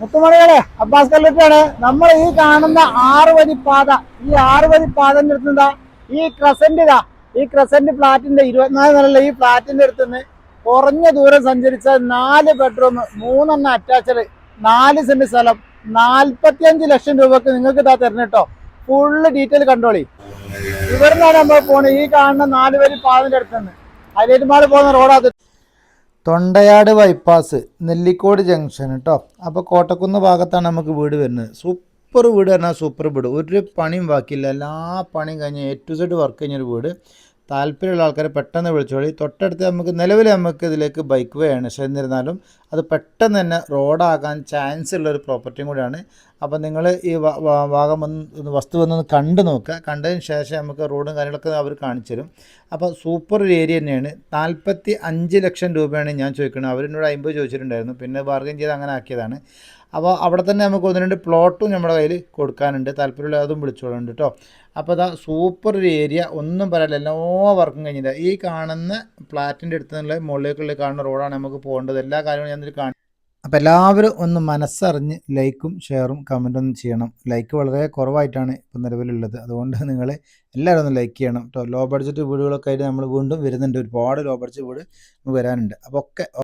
മുത്തുമണികളെ Abbas കല്ലറ്റാണ് നമ്മൾ ഈ കാണുന്ന ആറ് വരി പാത ഈ ആറ് വരി പാതന്റെ ഈ ക്രസന്റ് ഇതാ. ഈ ക്രസന്റ് ഫ്ലാറ്റിന്റെ ഇരുപത്തിനാല് നിലയിലെ ഈ ഫ്ലാറ്റിന്റെ അടുത്തുനിന്ന് കുറഞ്ഞ ദൂരം സഞ്ചരിച്ച നാല് ബെഡ്റൂം മൂന്നെണ്ണം അറ്റാച്ചഡ് നാല് സെന്റ് സ്ഥലം നാൽപ്പത്തിയഞ്ച് ലക്ഷം രൂപക്ക് നിങ്ങൾക്ക് ഇതാ തരുന്നിട്ടോ ഫുള്ള് ഡീറ്റെയിൽ കണ്ടോളി. ഇവിടുന്നാണ് നമ്മൾ പോണത്. ഈ കാണുന്ന നാല് വരി പാതിന്റെ അടുത്തുനിന്ന് ഹൈലൈറ്റ് പോകുന്ന റോഡാത് തൊണ്ടയാട് ബൈപ്പാസ് നെല്ലിക്കോട് ജംഗ്ഷൻ കേട്ടോ അപ്പോൾ കോട്ടക്കുന്ന് ഭാഗത്താണ് നമുക്ക് വീട് വരുന്നത്. സൂപ്പർ വീട് പറഞ്ഞാൽ സൂപ്പർ വീട്. ഒരു പണിയും ബാക്കിയില്ല. എല്ലാ പണിയും കഴിഞ്ഞ് എ ടു സെഡ് വർക്ക് കഴിഞ്ഞൊരു വീട്. താല്പര്യമുള്ള ആൾക്കാരെ പെട്ടെന്ന് വിളിച്ചോളി. തൊട്ടടുത്ത് നമുക്ക് നിലവിൽ നമുക്ക് ഇതിലേക്ക് ബൈക്ക് വേ ആണ് പക്ഷേ എന്നിരുന്നാലും അത് പെട്ടെന്ന് തന്നെ റോഡാകാൻ ചാൻസ് ഉള്ളൊരു പ്രോപ്പർട്ടിയും കൂടിയാണ്. അപ്പോൾ നിങ്ങൾ ഈ ഭാഗം വന്ന് വസ്തു വന്നൊന്ന് കണ്ടു നോക്കുക. കണ്ടതിന് ശേഷം നമുക്ക് റോഡും കാര്യങ്ങളൊക്കെ അവർ കാണിച്ചു തരും. അപ്പോൾ സൂപ്പർ ഒരു ഏരിയ തന്നെയാണ്. നാൽപ്പത്തി അഞ്ച് ലക്ഷം രൂപയാണ് ഞാൻ ചോദിക്കുന്നത്. അവരെന്നോട് അമ്പത് ചോദിച്ചിട്ടുണ്ടായിരുന്നു. പിന്നെ ബാർഗൻ ചെയ്ത് അങ്ങനെ ആക്കിയതാണ്. അപ്പോൾ അവിടെ തന്നെ നമുക്ക് ഒന്ന് രണ്ട് പ്ലോട്ടും നമ്മുടെ കയ്യിൽ കൊടുക്കാനുണ്ട്. താല്പര്യമുള്ള അതും വിളിച്ചോളുണ്ട് കേട്ടോ. അപ്പോൾ അതാ സൂപ്പർ ഒരു ഏരിയ ഒന്നും പറയാനില്ല. എല്ലാ വർക്കും കഴിഞ്ഞില്ല. ഈ കാണുന്ന ഫ്ലാറ്റിന്റെ അടുത്ത് നിന്നുള്ള മുകളിലേക്കുള്ള കാണുന്ന റോഡാണ് നമുക്ക് പോകേണ്ടത്. എല്ലാ കാര്യങ്ങളും ഞാൻ കാണി അപ്പോൾ എല്ലാവരും ഒന്ന് മനസ്സറിഞ്ഞ് ലൈക്കും ഷെയറും കമന്റും ചെയ്യണം. ലൈക്ക് വളരെ കുറവായിട്ടാണ് ഇപ്പോൾ നിലവിലുള്ളത്. അതുകൊണ്ട് നിങ്ങൾ എല്ലാവരും ഒന്ന് ലൈക്ക് ചെയ്യണം കേട്ടോ. ലോ ബഡ്ജറ്റ് വീടുകളൊക്കെ ആയിട്ട് നമ്മൾ വീണ്ടും വരുന്നുണ്ട്. ഒരുപാട് ലോ ബഡ്ജറ്റ് വീട് വരാനുണ്ട്. അപ്പോൾ ഒക്കെ